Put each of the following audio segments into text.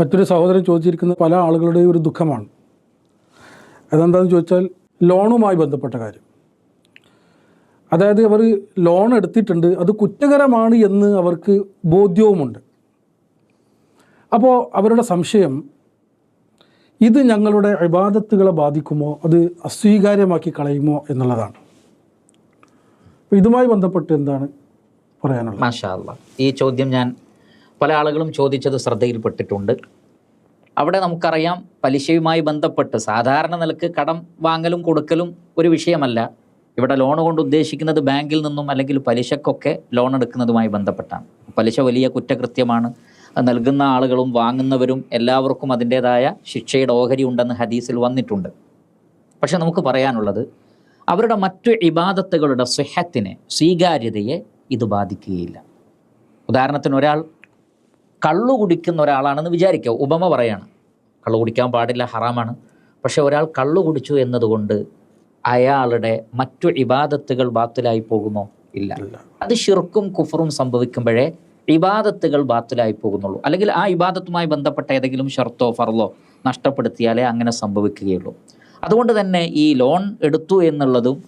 മറ്റൊരു സഹോദരൻ ചോദിച്ചിരിക്കുന്ന പല ആളുകളുടെയും ഒരു ദുഃഖമാണ്. അതെന്താണെന്ന് ചോദിച്ചാൽ ലോണുമായി ബന്ധപ്പെട്ട കാര്യം. അതായത് അവർ ലോൺ എടുത്തിട്ടുണ്ട് അത് കുറ്റകരമാണ് എന്ന് അവർക്ക് ബോധ്യവുമുണ്ട്. അപ്പോൾ അവരുടെ സംശയം ഇത് ഞങ്ങളുടെ ഇബാദത്തുകളെ ബാധിക്കുമോ? അത് അസ്വീകാര്യമാക്കി കളയുമോ എന്നുള്ളതാണ്. ഇതുമായി ബന്ധപ്പെട്ട് എന്താണ് പറയാനുള്ളത്? മാഷാ ഈ ചോദ്യം ഞാൻ പല ആളുകളും ചോദിച്ചത് ശ്രദ്ധയിൽപ്പെട്ടിട്ടുണ്ട്. അവിടെ നമുക്കറിയാം പലിശയുമായി ബന്ധപ്പെട്ട് സാധാരണ നിലയ്ക്ക് കടം വാങ്ങലും കൊടുക്കലും ഒരു വിഷയമല്ല. ഇവിടെ ലോൺ കൊണ്ട് ഉദ്ദേശിക്കുന്നത് ബാങ്കിൽ നിന്നും അല്ലെങ്കിൽ പലിശക്കൊക്കെ ലോൺ എടുക്കുന്നതുമായി ബന്ധപ്പെട്ടാണ്. പലിശ വലിയ കുറ്റകൃത്യമാണ്. നൽകുന്ന ആളുകളും വാങ്ങുന്നവരും എല്ലാവർക്കും അതിന്റെതായ ശിക്ഷയുടെ ഓഹരി ഉണ്ടെന്ന് ഹദീസിൽ വന്നിട്ടുണ്ട്. പക്ഷെ നമുക്ക് പറയാനുള്ളത് അവരുടെ മറ്റു ഇബാദത്തുകളുടെ സ്വഹത്തിനെ സ്വീകാര്യതയെ ഇത് ബാധിക്കുകയില്ല. ഉദാഹരണത്തിന് ഒരാൾ കള്ളു കുടിക്കുന്ന ഒരാളാണെന്ന് വിചാരിക്കുക. ഉപമ പറയാണ്. കള്ളു കുടിക്കാൻ പാടില്ല ഹറാമാണ്. പക്ഷെ ഒരാൾ കള്ളു കുടിച്ചു എന്നതുകൊണ്ട് അയാളുടെ മറ്റു ഇബാദത്തുകൾ ബാത്തിലായി പോകുമോ? ഇല്ല. അത് ഷിർക്കും കുഫറും സംഭവിക്കുമ്പോഴേ ഇബാദത്തുകൾ ബാത്തിലായി പോകുന്നുള്ളൂ. അല്ലെങ്കിൽ ആ ഇബാദത്തുമായി ബന്ധപ്പെട്ട ഏതെങ്കിലും ഷർത്തോ ഫറലോ നഷ്ടപ്പെടുത്തിയാലേ അങ്ങനെ സംഭവിക്കുകയുള്ളൂ. അതുകൊണ്ട് തന്നെ ഈ ലോൺ എടുത്തു എന്നുള്ളതും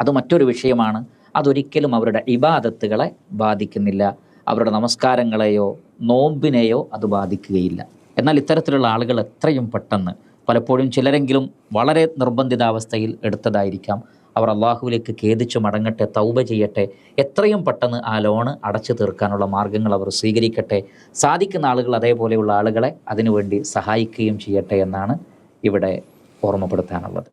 അത് മറ്റൊരു വിഷയമാണ്. അതൊരിക്കലും അവരുടെ ഇബാദത്തുകളെ ബാധിക്കുന്നില്ല. അവരുടെ നമസ്കാരങ്ങളെയോ നോമ്പിനെയോ അത് ബാധിക്കുകയില്ല. എന്നാൽ ഇത്തരത്തിലുള്ള ആളുകൾ എത്രയും പെട്ടെന്ന് പലപ്പോഴും ചിലരെങ്കിലും വളരെ നിർബന്ധിതാവസ്ഥയിൽ എടുത്തതായിരിക്കാം. അവർ അള്ളാഹുവിലേക്ക് ഖേദിച്ചു മടങ്ങട്ടെ തൗബ ചെയ്യട്ടെ എത്രയും പെട്ടെന്ന് ആ ലോണ് അടച്ചു തീർക്കാനുള്ള മാർഗങ്ങൾ അവർ സ്വീകരിക്കട്ടെ. സാധിക്കുന്ന ആളുകൾ അതേപോലെയുള്ള ആളുകളെ അതിനുവേണ്ടി സഹായിക്കുകയും ചെയ്യട്ടെ എന്നാണ് ഇവിടെ ഓർമ്മപ്പെടുത്താനുള്ളത്.